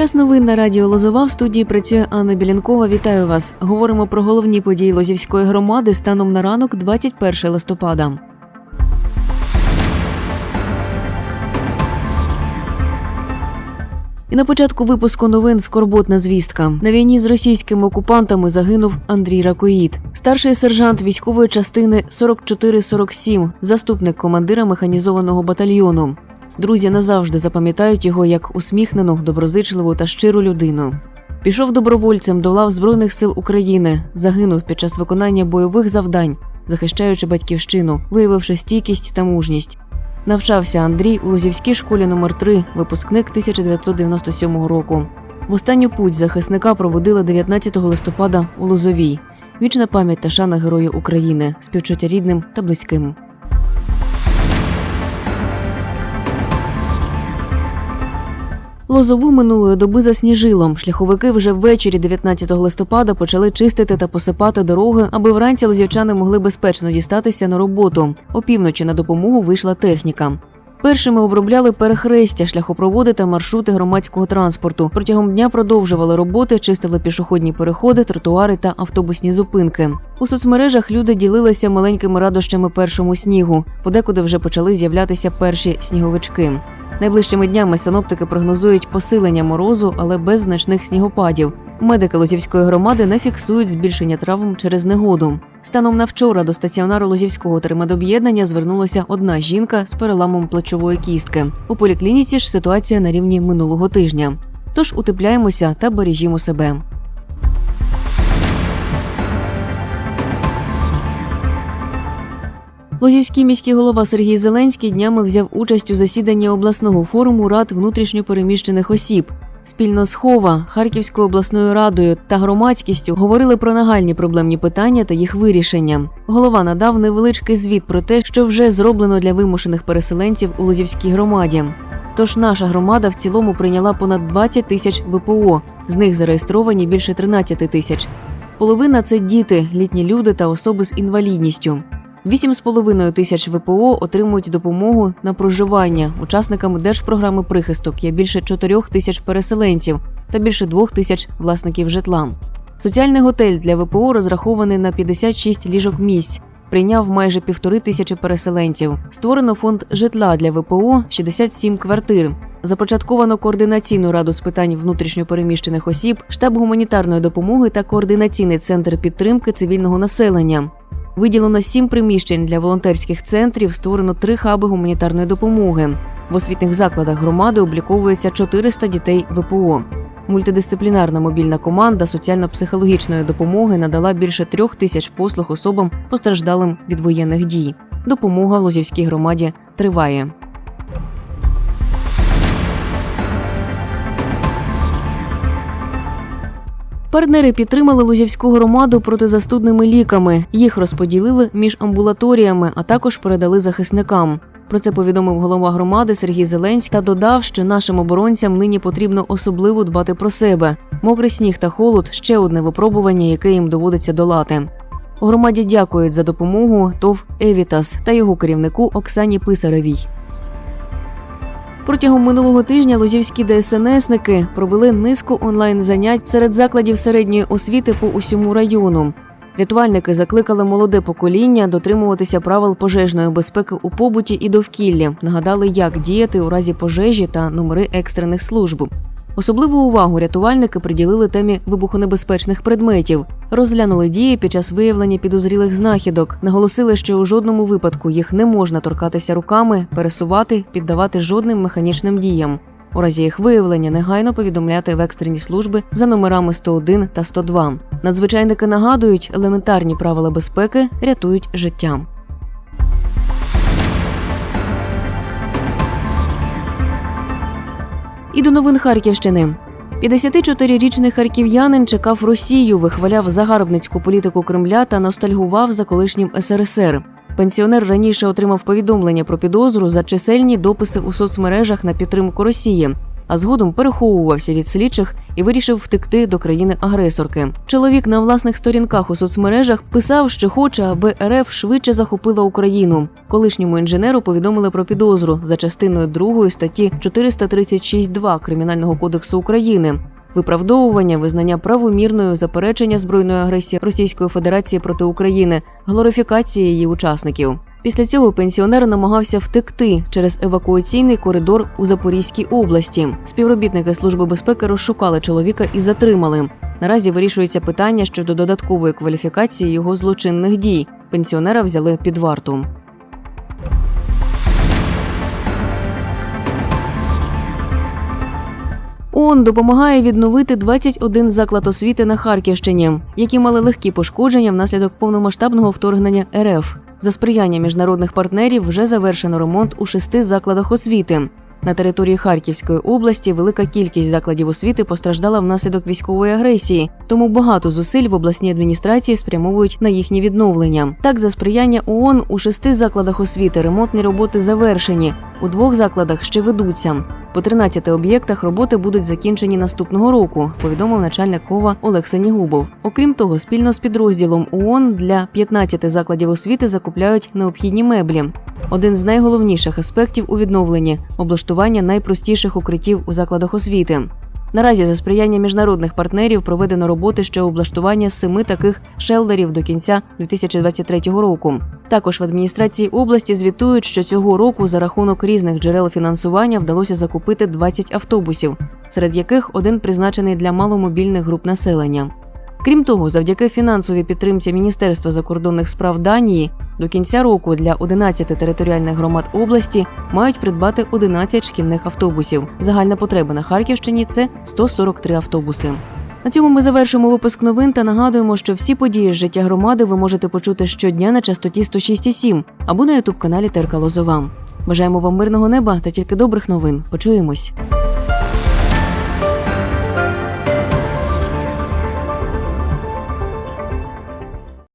Час новин на радіо Лозова в студії працює Анна Білянкова. Вітаю вас. Говоримо про головні події Лозівської громади станом на ранок 21 листопада. І на початку випуску новин скорботна звістка. На війні з російськими окупантами загинув Андрій Ракоїд, старший сержант військової частини 4447, заступник командира механізованого батальйону. Друзі назавжди запам'ятають його як усміхнену, доброзичливу та щиру людину. Пішов добровольцем до лав Збройних сил України, загинув під час виконання бойових завдань, захищаючи батьківщину, виявивши стійкість та мужність. Навчався Андрій у Лозівській школі номер 3 випускник 1997 року. В останню путь захисника проводили 19 листопада у Лозовій. Вічна пам'ять та шана Герою України, співчуття рідним та близьким. Лозову минулої доби засніжило. Шляховики вже ввечері 19 листопада почали чистити та посипати дороги, аби вранці лозівчани могли безпечно дістатися на роботу. Опівночі на допомогу вийшла техніка. Першими обробляли перехрестя, шляхопроводи та маршрути громадського транспорту. Протягом дня продовжували роботи, чистили пішохідні переходи, тротуари та автобусні зупинки. У соцмережах люди ділилися маленькими радощами першому снігу. Подекуди вже почали з'являтися перші сніговички. Найближчими днями синоптики прогнозують посилення морозу, але без значних снігопадів. Медики Лозівської громади не фіксують збільшення травм через негоду. Станом на вчора до стаціонару Лозівського термедоб'єднання звернулася одна жінка з переламом плечової кістки. У поліклініці ж ситуація на рівні минулого тижня. Тож утепляємося та бережімо себе. Лозівський міський голова Сергій Зеленський днями взяв участь у засіданні обласного форуму рад внутрішньопереміщених осіб. Спільно з Хова, Харківською обласною радою та громадськістю говорили про нагальні проблемні питання та їх вирішення. Голова надав невеличкий звіт про те, що вже зроблено для вимушених переселенців у Лозівській громаді. Тож наша громада в цілому прийняла понад 20 тисяч ВПО, з них зареєстровані більше 13 тисяч. Половина це діти, літні люди та особи з інвалідністю. 8,5 тисяч ВПО отримують допомогу на проживання. Учасниками держпрограми прихисток є більше 4 тисяч переселенців та більше 2 тисяч власників житла. Соціальний готель для ВПО розрахований на 56 ліжок місць. Прийняв майже півтори тисячі переселенців. Створено фонд житла для ВПО 67 квартир. Започатковано координаційну раду з питань внутрішньопереміщених осіб, штаб гуманітарної допомоги та координаційний центр підтримки цивільного населення. Виділено сім приміщень для волонтерських центрів, створено три хаби гуманітарної допомоги. В освітніх закладах громади обліковується 400 дітей ВПО. Мультидисциплінарна мобільна команда соціально-психологічної допомоги надала більше трьох тисяч послуг особам, постраждалим від воєнних дій. Допомога Лозівській громаді триває. Партнери підтримали Лузівську громаду протизастудними ліками. Їх розподілили між амбулаторіями, а також передали захисникам. Про це повідомив голова громади Сергій Зеленський та додав, що нашим оборонцям нині потрібно особливо дбати про себе. Мокрий сніг та холод ще одне випробування, яке їм доводиться долати. У громаді дякують за допомогу ТОВ Евітас та його керівнику Оксані Писаревій. Протягом минулого тижня лозівські ДСНСники провели низку онлайн-занять серед закладів середньої освіти по усьому району. Рятувальники закликали молоде покоління дотримуватися правил пожежної безпеки у побуті і довкіллі, нагадали, як діяти у разі пожежі та номери екстрених служб. Особливу увагу рятувальники приділили темі вибухонебезпечних предметів, розглянули дії під час виявлення підозрілих знахідок, наголосили, що у жодному випадку їх не можна торкатися руками, пересувати, піддавати жодним механічним діям. У разі їх виявлення негайно повідомляти в екстрені служби за номерами 101 та 102. Надзвичайники нагадують, елементарні правила безпеки рятують життя. І до новин Харківщини. 54-річний харків'янин чекав Росію, вихваляв загарбницьку політику Кремля та ностальгував за колишнім СРСР. Пенсіонер раніше отримав повідомлення про підозру за чисельні дописи у соцмережах на підтримку Росії. А згодом переховувався від слідчих і вирішив втекти до країни-агресорки. Чоловік на власних сторінках у соцмережах писав, що хоче, аби РФ швидше захопила Україну. Колишньому інженеру повідомили про підозру за частиною 2 статті 436.2 Кримінального кодексу України. Виправдовування, визнання правомірною заперечення збройної агресії Російської Федерації проти України, глорифікація її учасників. Після цього пенсіонер намагався втекти через евакуаційний коридор у Запорізькій області. Співробітники служби безпеки розшукали чоловіка і затримали. Наразі вирішується питання щодо додаткової кваліфікації його злочинних дій. Пенсіонера взяли під варту. ООН допомагає відновити 21 заклад освіти на Харківщині, які мали легкі пошкодження внаслідок повномасштабного вторгнення РФ. За сприяння міжнародних партнерів вже завершено ремонт у шести закладах освіти. На території Харківської області велика кількість закладів освіти постраждала внаслідок військової агресії, тому багато зусиль в обласній адміністрації спрямовують на їхнє відновлення. Так, за сприяння ООН у шести закладах освіти ремонтні роботи завершені. У двох закладах ще ведуться. По 13 об'єктах роботи будуть закінчені наступного року, повідомив начальник ХОВА Олег Сенігубов. Окрім того, спільно з підрозділом ООН для 15 закладів освіти закупляють необхідні меблі. Один з найголовніших аспектів у відновленні облаштування найпростіших укриттів у закладах освіти. Наразі за сприяння міжнародних партнерів проведено роботи щодо облаштування семи таких шелдерів до кінця 2023 року. Також в адміністрації області звітують, що цього року за рахунок різних джерел фінансування вдалося закупити 20 автобусів, серед яких один призначений для маломобільних груп населення. Крім того, завдяки фінансовій підтримці Міністерства закордонних справ Данії до кінця року для 11 територіальних громад області мають придбати 11 шкільних автобусів. Загальна потреба на Харківщині це 143 автобуси. На цьому ми завершимо випуск новин та нагадуємо, що всі події з життя громади ви можете почути щодня на частоті 106,7 або на ютуб каналі Терка Лозова. Бажаємо вам мирного неба та тільки добрих новин. Почуємось.